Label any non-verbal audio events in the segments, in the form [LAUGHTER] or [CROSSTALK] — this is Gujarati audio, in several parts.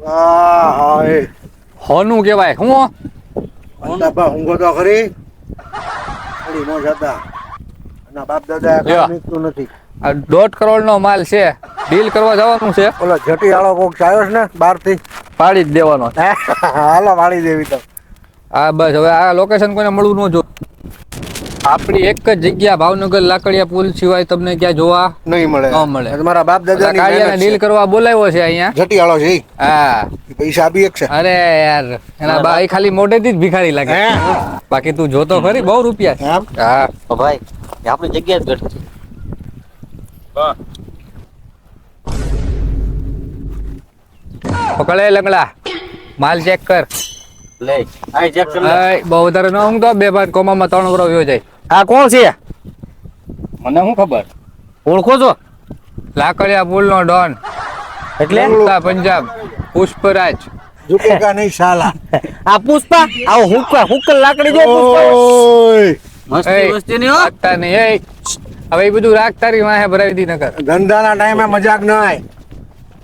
વાહ હાય હોનું કહેવાય. હું અંધાપા ઊંઘો તો ખરી. ખરી મો જતા ના બાપ દાદા કામ નીકતું નીકળતું નથી. આ દોઢ કરોડ નો માલ છે. ડીલ કરવા જવાનું છે. ઓલો જટી આળો કોક આવ્યો છે ને બહારથી પાડી જ દેવાનો. [LAUGHS] હાલો વાળી દેવી તો. આ બસ હવે આ લોકેશન કોઈને મળવું ન જો આપણી એક જ જગ્યા ભાવનગર લાકડિયા પુલ સિવાય તમને ક્યાં જોવા નહીં મળે. ન મળે. તમારા બાપ દાદા કાળિયાને ડીલ કરવા બોલાવ્યો છે અહીંયા. જટિયાળો છે હા. પૈસા આપી એક છે. અરે યાર એના બા એ ખાલી મોઢેથી જ ભિખારી લાગે. બાકી તું જોતો ખરી બહુ રૂપિયા છે. હા. ભાઈ આપણી જગ્યા જ ઘટ પકડે લંગડા. માલ ચેક કર. લે આ ચેક કર લે. બહુ વધારે ન ઊંઘતો બે ભાઈ કોમામાં ત્રણ વરો વ્યો જાય. આ કોણ છે? મને શું ખબર? ઓળખો છો? લાકડિયા પુલ નો ડોન. એટલે? પંજાબ. પુષ્પરાજ. ઝુકેગા નહીં સાલા આ પુષ્પા? આવો હુક્કા હુક્કલ લાકડી જો પુષ્પા. મસ્તી મસ્તી ની રાખતા નહીં એય. હવે એ બધું રાખ તારી વાહે ભરાવી દી નકર. ધંધાના ટાઈમે મજાક નહીં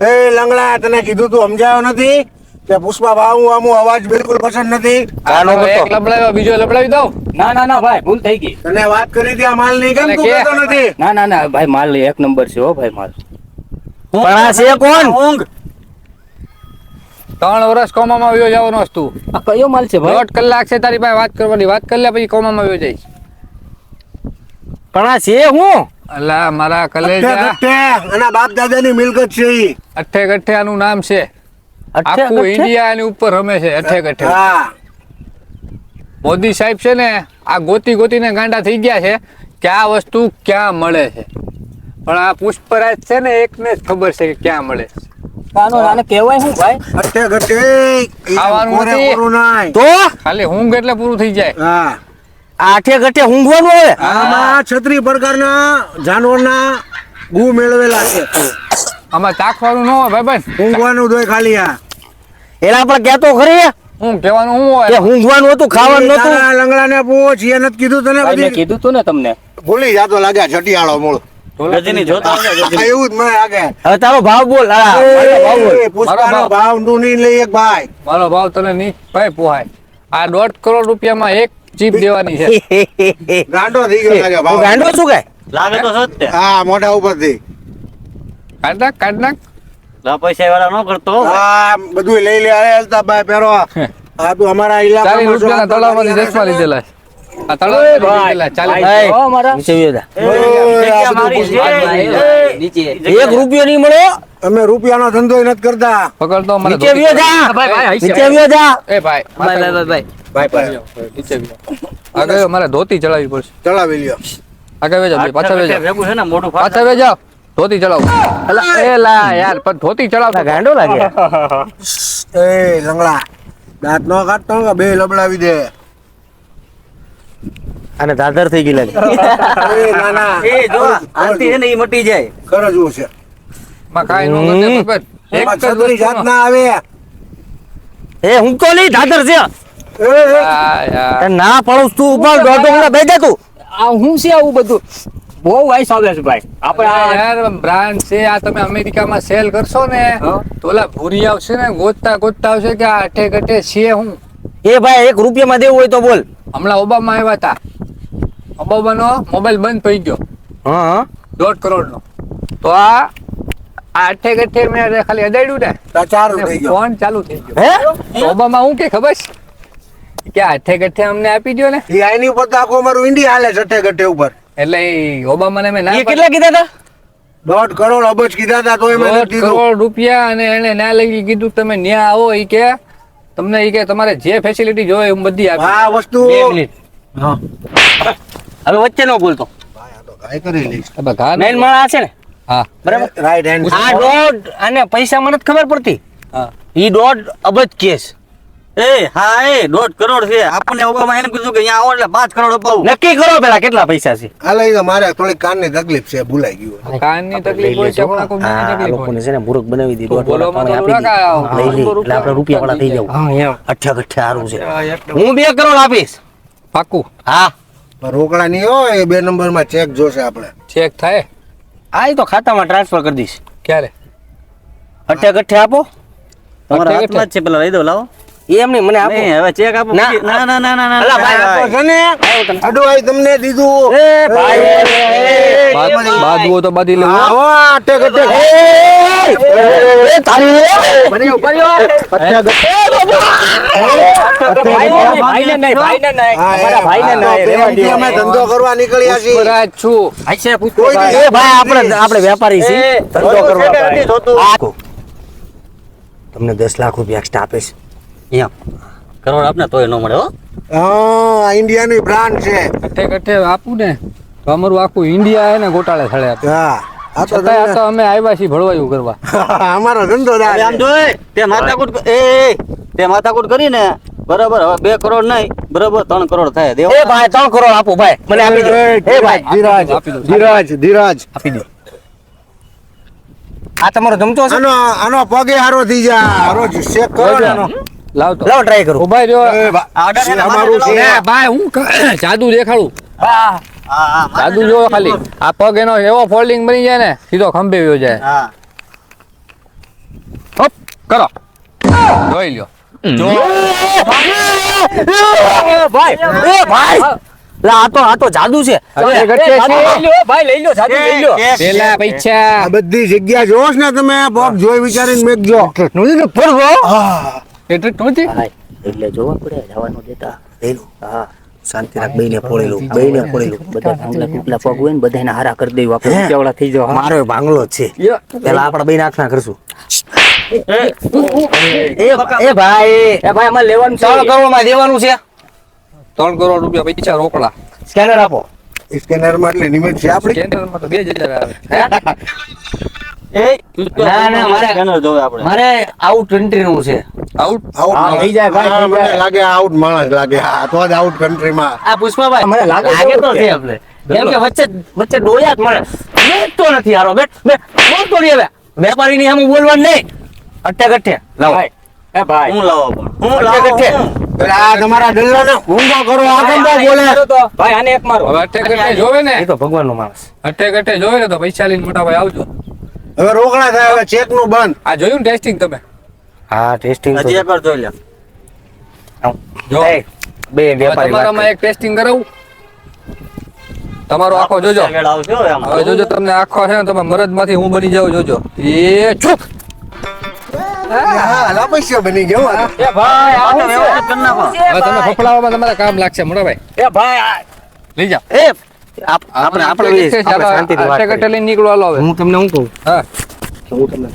એ લંગડા તને કીધું તું સમજાયો નથી? કે પુષ્પા હું આમ અવાજ બિલકુલ પસંદ નથી. આ નો હવે એક લબડાવ્યો બીજો લબડાવી દઉં? ના ના ના ભાઈ ભૂલ થઈ ગઈ. તને વાત કરી હતી આ માલ નહીં કેમ તું કહેતો નથી. ના ના ના ભાઈ માલ એક નંબર છે હો ભાઈ માલ. પણ આ છે કોણ? ઊંઘ. ત્રણ વર્ષ કોમામાં વયો જવાનો તું. આ કયો માલ છે ભાઈ? દોઢ કલાક છે તારી પાસે વાત કરવાની. વાત કરી લે પછી કોમામાં વયો જઈશ. પણ આ છે હું? અલા મારા કલેજા. એના બાપ દાદાની મિલકત છે ઈ. અઠે ગઠ્ઠે આનું નામ છે. આખું ઇન્ડિયા ઉપર રમે છે અઠેક અઠેક. મોદી સાહેબ છે ને આ ગોતી ગોતીને ગાંડા થઈ ગયા છે કે આ વસ્તુ ક્યાં મળે છે. પણ આ પુષ્પરાજ છે ને એકને જ ખબર છે કે ક્યાં મળે છે. આને કહેવાય શું ભાઈ? ગઠ્ઠે ગઠ્ઠે ખાવાનું નથી. તો? ખાલી ઊંઘ એટલે પૂરું થઈ જાય. હા. આઠે ગઠે ઊંઘવાનું હવે આમાં છત્રી પ્રકારના જાનવરના ગુ મેળવેલા છે. આમાં ચાખવાનું ન હોય ભાઈ ઊંઘવાનું દોય ખાલી આ. એના આપણે કહેતો ખરી હું કહેવાનું શું કે હોય ઊંઘવાનું હતું ખાવાનું નતું લંગડાને પૂછ એ નથી કીધું તને મેં બધી? કીધું તું ને તમને. ભૂલી જાતો લાગ્યા જટિયાળો મૂળ. ગજની જોતો હશે, ગજની. આ એવું જ મને લાગે. હવે તારો ભાવ બોલ તું નહીં લઈ એક ભાઈ. મારો ભાવ તને નહીં ભાઈ પોહાય. આ દોઢ કરોડ રૂપિયામાં એક ચીપ દેવાની છે. [LAUGHS] ગાંડો થઈ ગયો લાગે તું ભાવ. ગાંડો શું કે? લાગે તો હા મોઢા ઉપરથી. કાઢ નાખ કાઢ નાખ. પૈસા વાળા ન કરતો હો. હા બધું લઈ લે અરે હલતા ભાઈ પહેરો આ તો અમારા ઇલાકામાં રૂપિયાના આ તળાવમાંથી તારી લીધેલા. આ ભાઈ, લીધેલા ભાઈ. એ, મારા. નીચે. આ એક રૂપિયો નહીં મળ્યો અમે રૂપિયાનો ધંધો નથી કરતા. પકડતો મને નીચે વ્યો જા. ભાઈ, ભાઈ, નીચે વ્યો જા. એ ભાઈ ભાઈ, ભાઈ, ભાઈ, ભાઈ. ભાઈ. નીચે વ્યો. આગળ મારે ધોતી ચડાવી પડશે. ચડાવી લ્યો. આગળ વેજો પાછા વેજો. પાછા વેજો. ધોતી ચલાવ અલા એ લા યાર પણ ધોતી ચલાવ ગાંડો લાગે. એ લંગડા. દાંત નો કાઢતો કે બે લબડાવી દે. અને દાદર થઈ ગઈ લાગે એ ના ના. એ જો આંતી છે ને એ મટી જાય. કરજવું છે. માં કાઈ નો ગતે પર એક છત્રી જાત ના આવે. એ હું તો નહીં દાદર છે. ના પડું તું ઉપર દોઢો બેઠા તું. આ હું છે આવું બધું? બહુ વાઈસ આવે છે ભાઈ. આપણે આ યાર બ્રાન્ડ છે આ તમે અમેરિકામાં સેલ કરશો ને. તો ઓલા ભૂરી આવશે ને ગોતતા ગોતતા આવશે કે આ અઠે કટે છે હું. એ ભાઈ એક રૂપિયામાં દેવું હોય તો બોલ. હમણાં ઓબામા આવ્યા હતા. ઓબામાનો મોબાઈલ બંધ થઈ ગયો. હા દોઢ કરોડ નો તો આ આ અઠે ગઠે મેં ખાલી અડાડ્યું ને. તા ચારું થઈ ગયો. ફોન ચાલુ થઈ ગયો. ઓબામા હું કે ખબર છે? કે આઠે ગઠે અમને આપી દો ને. એની આઈની ઉપર તો આખો અમારું ઇન્ડિયા હાલે છઠ્ઠે ગઠ્ઠે ઉપર. એટલે ઓબામાને મેં ના એ કેટલા કીધા હતા દોઢ કરોડ અબજ કીધા હતા તો એમાં દોઢ કરોડ રૂપિયા અને એને ના લઈ કીધું. તમે ન્યા આવો એ કે તમને એ કે તમારે જે ફેસિલિટી જોઈએ એમ બધી આપી આ વસ્તુ હવે વચ્ચે નો બોલતો. મેન માણસ છે ને? હા. બરાબર રાઈટ હેન્ડ આ દોઢ અને પૈસા મને જ ખબર પડતી. હા. ઈ દોઢ અબજ કેસ. એ હા એ દોઢ કરોડ છે. આપણને ઓબામા એમ કીધું કે અહીંયા આવો એટલે પાંચ કરોડ અપાવું. નક્કી કરો પેલા કેટલા પૈસા છે? હાલ તો મારે થોડી કાનની તકલીફ છે ભૂલાઈ ગયું કાનની તકલીફ હોય છે આ લોકોને છે ને મૂર્ખ બનાવી દી દોઢ વાળા બોલોમાં પાણી તો આપી દી. રોકા, લઈ લે એટલે આપણે રૂપિયા વાળા થઈ જાવ અઠ્યા કઠ્યા સારું છે. હું બે કરોડ આપીશ. પાકું હા. રોકડા નહીં હોય એ બે નંબરમાં ચેક જોશે આપણે. ચેક થાય. આ તો ખાતામાં ટ્રાન્સફર કરી દઈશ. ક્યારે? અઠ્યા કઠ્યા આપો. તમારા હાથમાં જ છે પેલા લઈ દો લાવો. એમ નહીં મને આપો. હવે ચેક આપો ના. ના ના ના ના અલા, ભાઈ, આપો તો અડો ને તમને દીધું. એ ભાઈ એ, એ, બાદ- બાદવો તો બાદી લેવું આવો અટેક અટેક એ, તારી એ. બન્યો બન્યો અટેક ભાઈને નહીં, ભાઈને નહીં. અમારા ભાઈને નહીં, રેવા દે અમે ધંધો કરવા નીકળ્યા છીએ. પુષ્પરાજ છું. કોઈ પૂછો એ ભાઈ આપણે આપણે વેપારી છીએ. ધંધો કરવા આ- તમને દસ લાખ રૂપિયા એક્સ્ટ્રા આપીશ. એમ. કરોડ આપને તોય ન મળે હો. હા ઇન્ડિયાની બ્રાન્ડ છે. કઠે કઠે આપું ને તો અમારું આખું ઇન્ડિયા હે ને ગોટાળે થળે હા આ તો છતાંય આ તો અમે આવ્યા છીએ ભળવાયું કરવા. [LAUGHS] અમારો ધંધો આમ જોઈ તે માથાકૂટ એ એ, તે માથાકૂટ કરીને બરાબર હવે બે કરોડ નહીં બરાબર ત્રણ કરોડ થાય દેવો. એ ભાઈ ત્રણ કરોડ આપો ભાઈ મને આપી દો. એ ભાઈ. ધીરજ ધીરજ ધીરજ આપી દો. આ તમારો જમતો છે? આનો આનો પગે હારો થઈ જા. રોજ ચેક કરો આનો. લાવ તો. લાવો ટ્રાય કરું. ઊભા અમારું છે ભાઈ હું [COUGHS] જાદુ દેખાડું. હા હા જાદુ જો ખાલી. આ પગ એનો એવો ફોલ્ડિંગ બની જાય ને સીધો ખંભે વ્યો જાય. હોપ કરો. જોઈ લ્યો. જો. ભાઈ એ ભાઈ. આ તો આ તો જાદુ છે. ભાઈ લઈ જાદુ લઈ પેલા પૈસા. બધી જગ્યા જોશ ને તમે પગ જોઈ વિચારીને મેકજો નું ફરવો હા. એટલે ટોચી એટલે જોવા પડે જવાનું દેતા. પેલું હા. શાંતિ રાખ બેને પોળેલું બેને પોળેલું. બધા ભાંગલા તૂટલા પગ હોય ને બધાને હારા કરી દેવું. આપણે કેવડા થઈ જાવ મારો ભાંગલો છે. પેલા આપડા બે આખના કરશું. એ. એ ભાઈ. એ ભાઈ અમારે લેવાનું ત્રણ કરોડમાં દેવાનું છે. ત્રણ કરોડ રૂપિયા પૈસા રોકડા. સ્કેનર આપો. સ્કેનરમાં એટલે નિમિત છે આપણે. સ્કેનરમાં તો બે હજાર આવે. [LAUGHS] મારે- સ્કેનર જોવે આપણે. મારે આઉટ કન્ટ્રી નું છે આઉટ આઉટ થઈ જાય ભાઈ, મને લાગે આઉટ માણસ લાગે. હા તો જ આઉટ કન્ટ્રીમાં આ પુષ્પાભાઈ મને લાગે તો છે આપણે. કેમ કે વચ્ચે વચ્ચે ડોયા જ મળે બેઠતો નથી હારો. બેઠ બે બોલતો નહીં હવે. વેપારી ની સામે બોલવાનું નહીં. અટ્ટે કટ્ટે લાવો. એ ભાઈ. હું લાવો પણ. હું લાવો આ તમારા ઊંધો કરો આ બોલે. ભાઈ આને એક મારો. હવે અઠે જોવે ને? એ તો ભગવાન નો માણસ. અઠે કઠે જોવે ને તો પૈસા લઈને મોટા ભાઈ આવજો. હવે રોકડા થાય હવે ચેકનું બંધ. આ જોયું ને ટેસ્ટિંગ તમે? હા ટેસ્ટિંગ હજી એકવાર જોઈ લે. જો. બે વેપારી તમારામાં એક ટેસ્ટિંગ કરાવું. તમારો આખો જોજો. હવે જોજો તમને આખો છે ને તમે મરદમાંથી હું બની જાઉં જોજો. એ ચૂપ તમારે કામ લાગશે મોટા ભાઈ એ ભાઈ લઈ જાઓ. આપણે આપણે શાંતિથી વાત અઠે કઠે કરીએ. લઈને નીકળો હાલો હવે. હું તમને શું કહું? હા. હું તમને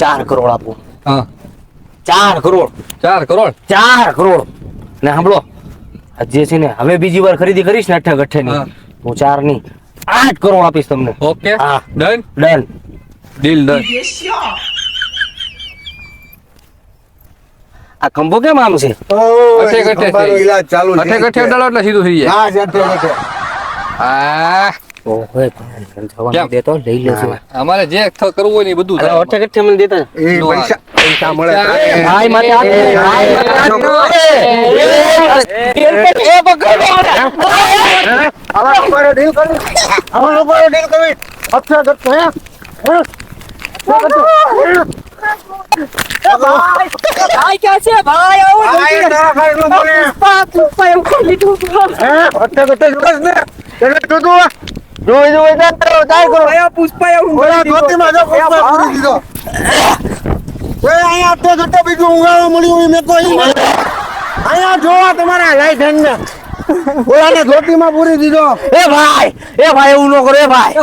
ચાર કરોડ આપું. હા. ચાર કરોડ. ચાર કરોડ? ચાર કરોડ. ને સાંભળો જે છે ને હવે બીજી વાર ખરીદી કરીશ ને અઠે ગઠ્ઠે ની. હું. ચારની આઠ કરોડ આપીશ તમને. ઓકે. હા. ડન? ડન. Deal done. આ ખંભો કેમ આમ છે? અઠે કઠે ચાલુ અઠે કઠે ડળો એટલે સીધું થઈ જાય. હા. આ ઓહે કેમ? જવાનું દેતો લઈ લેજો અમારે જે થ- કરવું હોય ને બધું અરે અઠે મને દેતા એ પૈસા પૈસા મળે ભાઈ માટે હાથ ભાઈ એ પકડો. આવા. આવા કઠે, હે? હે? ભાઈ ક્યાં છે ભાઈ આવો નું બોલે. હે? કઠે ને? એને કીધું, જોઈ જોઈ જા તારો દાય કરો. ઓલા ધોતીમાં જો પુષ્પા પૂરી દીધો. એ અહીંયા આટલો કઠે બીજું ઊંઘાડો મળ્યું મેં કોઈ અહીંયા જોવા તમારા લાઈસન્સ ને. ઓલાને ધોતીમાં પૂરી દીધો. એ ભાઈ એ ભાઈ એવું ન કરો એ ભાઈ.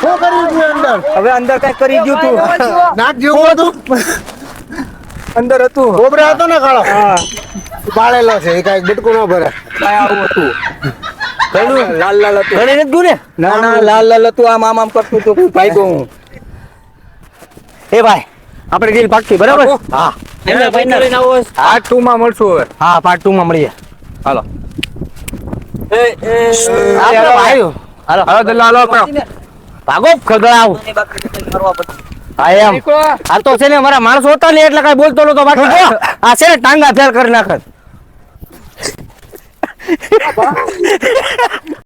શું કર્યું તું અંદર? હવે અંદર કઈ કરી ગયું તું. નાક જેવું હતું. અંદર હતું. ગોબરા હતો ને કાળો? પાળેલો છે એ કઈ બટકું ન ભરે. આવું હતું. લાલ લાલ હતું. ગણી નથી ને ના ના. લાલ લાલ હતું આમ આમ આમ કરતું હતું. ભાઈ ગયો હું એ ભાઈ આપણે બરાબર? હા. એમને લઈને આવો. માં મળશું હવે. હા પાર્ટ ટુ માં મળીએ. હાલો. આપણે ભાઈઓ. હાલો. હાલો દલ્લા ભાગો ખગડાવ. હા એમ. આ તો છે ને મારા માણસો હતા ને એટલે કઈ બોલતો નતો બાકી આ છે ને ટાંગા ફેર કરી નાખત 哈哈